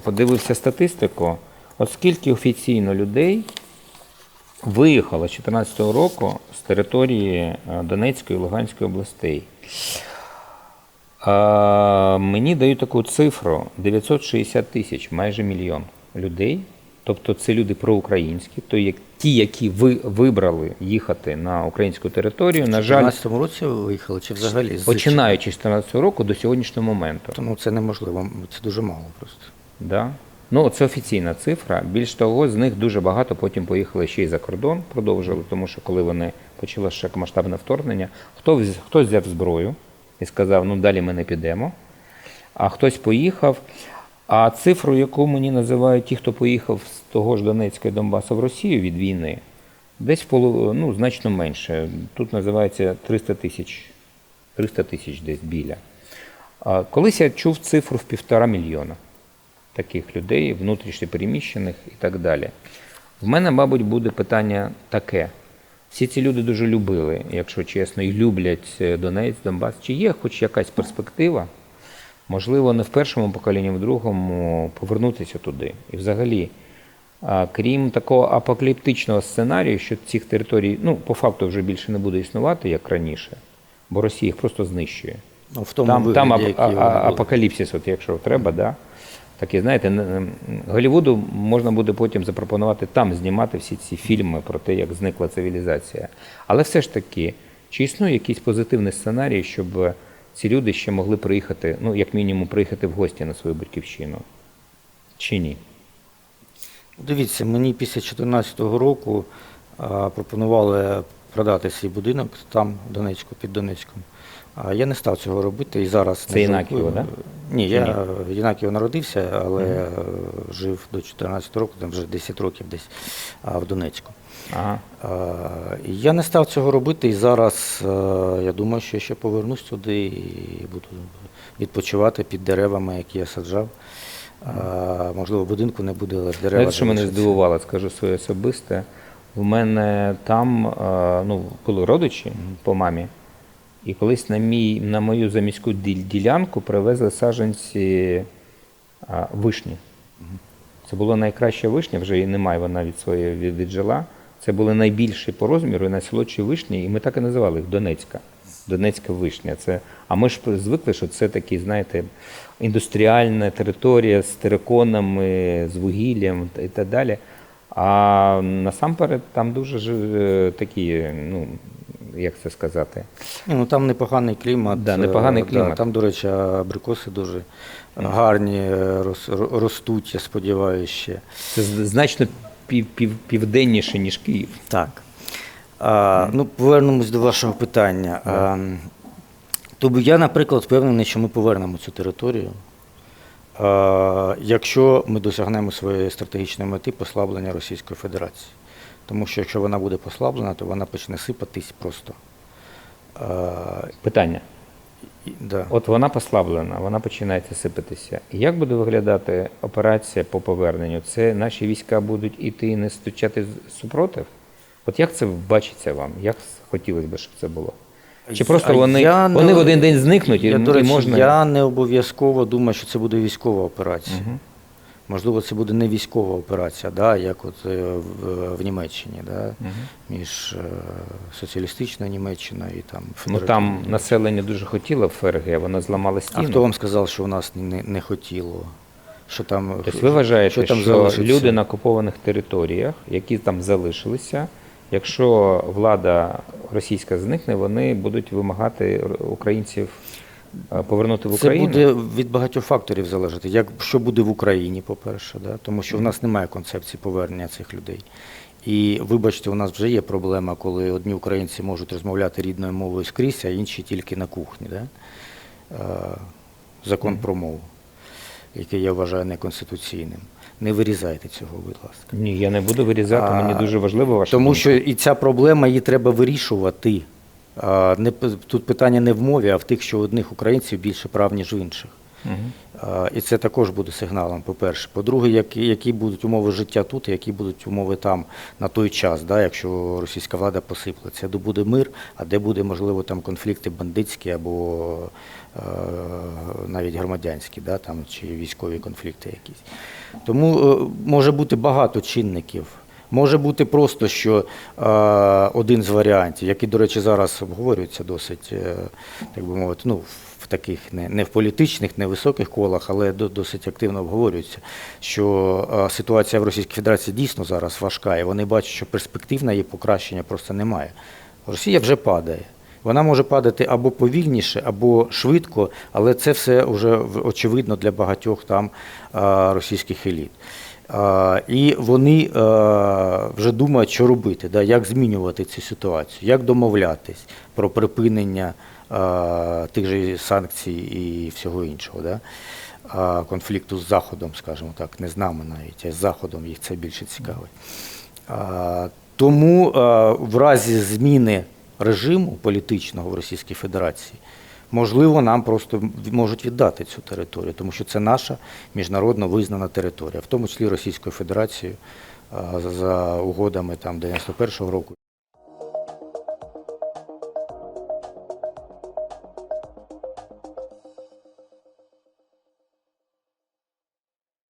подивився статистику, от скільки офіційно людей виїхало з 2014 року з території е, Донецької і Луганської областей. А, мені дають таку цифру 960 тисяч, майже мільйон людей. Тобто це люди проукраїнські, то є ті, які ви вибрали їхати на українську територію. На жаль, 2014 році ви виїхали чи взагалі? починаючи з 2014 року до сьогоднішнього моменту. Ну це неможливо, це дуже мало просто. Да? Ну, це офіційна цифра. Більш того, з них дуже багато потім поїхали ще й за кордон, продовжили, тому що коли вони почали широкомасштабне вторгнення, хто хтось взяв зброю і сказав, ну далі ми не підемо, а хтось поїхав. А цифру, яку мені називають ті, хто поїхав з того ж Донецька і Донбасу в Росію від війни, десь полу, ну, значно менше. Тут називається 300 тисяч, 300 тисяч десь біля. Колись я чув цифру в півтора мільйона таких людей, внутрішньо переміщених і так далі. В мене, мабуть, буде питання таке. Всі ці люди дуже любили, якщо чесно, і люблять е, Донець, Донбас. Чи є хоч якась перспектива, можливо, не в першому поколінні, а в другому повернутися туди? І взагалі, крім такого апокаліптичного сценарію, що цих територій, ну, по факту вже більше не буде існувати, як раніше, бо Росія їх просто знищує. Ну, в тому Там, вигляді, там ап- а- а- апокаліпсис, от якщо треба, да. Так і знаєте, Голлівуду можна буде потім запропонувати там знімати всі ці фільми про те, як зникла цивілізація. Але все ж таки, чи існує якийсь позитивний сценарій, щоб ці люди ще могли приїхати, ну, як мінімум, приїхати в гості на свою батьківщину? Чи ні? Дивіться, мені після 2014 року пропонували продати свій будинок там, в Донецьку, під Донецьком. А я не став цього робити і зараз Це не Інаківо, жалкую. да? Ні, я в Єнаківо народився, але е, жив до 14 року, там вже 10 років десь а, в Донецьку. Ага. Я не став цього робити, і зараз е, я думаю, що я ще повернусь туди і буду відпочивати під деревами, які я саджав. А, можливо, будинку не буде, але дерева. Знаєте, що мене здивувало, скажу своє особисте. У мене там е, ну, були родичі по мамі, і колись на, мій, на мою заміську ділянку привезли саджанці е, вишні. Це була найкраща вишня, вже її немає, вона від своєї від- віджила. Це були найбільші по розміру і найсолодші вишні, і ми так і називали їх Донецька. Донецька вишня. Це, а ми ж звикли, що це такі, знаєте, індустріальна територія з териконами, з вугіллям і так далі. А насамперед там дуже е, такі, ну, як це сказати, Ні, ну там непоганий клімат. Да, непоганий е, клімат. там, до речі, абрикоси дуже гарні ростуть, я сподіваюся, ще. це значно пів, пів, південніше, ніж Київ. Так. А, ну, повернемось до вашого питання. А, тобто я, наприклад, впевнений, що ми повернемо цю територію, якщо ми досягнемо своєї стратегічної мети послаблення Російської Федерації. Тому що якщо вона буде послаблена, то вона почне сипатись просто. Питання. да. От вона послаблена, вона починає сипатися. Як буде виглядати операція по поверненню? Це наші війська будуть іти і не стучати супротив? От як це бачиться вам? Як хотілося б, щоб це було? Чи просто вони, я не- вони в один день зникнуть і, я, до і речі, можна. Я не обов'язково думаю, що це буде військова операція. Мгм. Можливо, це буде не військова операція, да, як от е, в, в Німеччині, да, Мгм. між е, соціалістичною Німеччиною і там Ну там населення дуже хотіло в ФРГ, воно зламало А стіну. хто вам сказав, що у нас не, не хотіло? Що там, Тобто ви вважаєте, що, там залишиться? люди на окупованих територіях, які там залишилися, якщо влада російська зникне, вони будуть вимагати українців повернути в Це буде від багатьох факторів залежати. Як, що буде в Україні, по-перше, да? тому що в нас немає концепції повернення цих людей. І вибачте, у нас вже є проблема, коли одні українці можуть розмовляти рідною мовою скрізь, а інші тільки на кухні. Да? Е, Закон про мову, який я вважаю неконституційним. Не вирізайте цього, будь ласка. Ні, я не буду вирізати, А, мені дуже важливо ваше. Тому що і ця проблема її треба вирішувати. Не, тут питання не в мові, а в тих, що одних українців більше прав, ніж в інших. А, І це також буде сигналом, по-перше. По-друге, які, які будуть умови життя тут, і які будуть умови там на той час, да, якщо російська влада посиплеться, де буде мир, а де буде, можливо, там конфлікти бандитські або е, навіть громадянські, да, там, чи військові конфлікти якісь. Тому е, може бути багато чинників. Може бути просто, що е, один з варіантів, який, до речі, зараз обговорюється досить, е, так би мовити, ну, в таких не, не в політичних, не в високих колах, але до- досить активно обговорюється, що е, ситуація в Російській Федерації дійсно зараз важка, і вони бачать, що перспектив на її покращення просто немає. Росія вже падає. Вона може падати або повільніше, або швидко, але це все вже очевидно для багатьох там е, російських еліт. І вони е, вже думають, що робити, як змінювати цю ситуацію, як домовлятись про припинення е, тих же санкцій і всього іншого. Конфлікту з Заходом, скажімо так, не з нами навіть, а з Заходом їх це більше цікавить. Тому е, в разі зміни режиму політичного в Російській Федерації, можливо, нам просто можуть віддати цю територію, тому що це наша міжнародно визнана територія, в тому числі Російською Федерацією за угодами там 91-го року.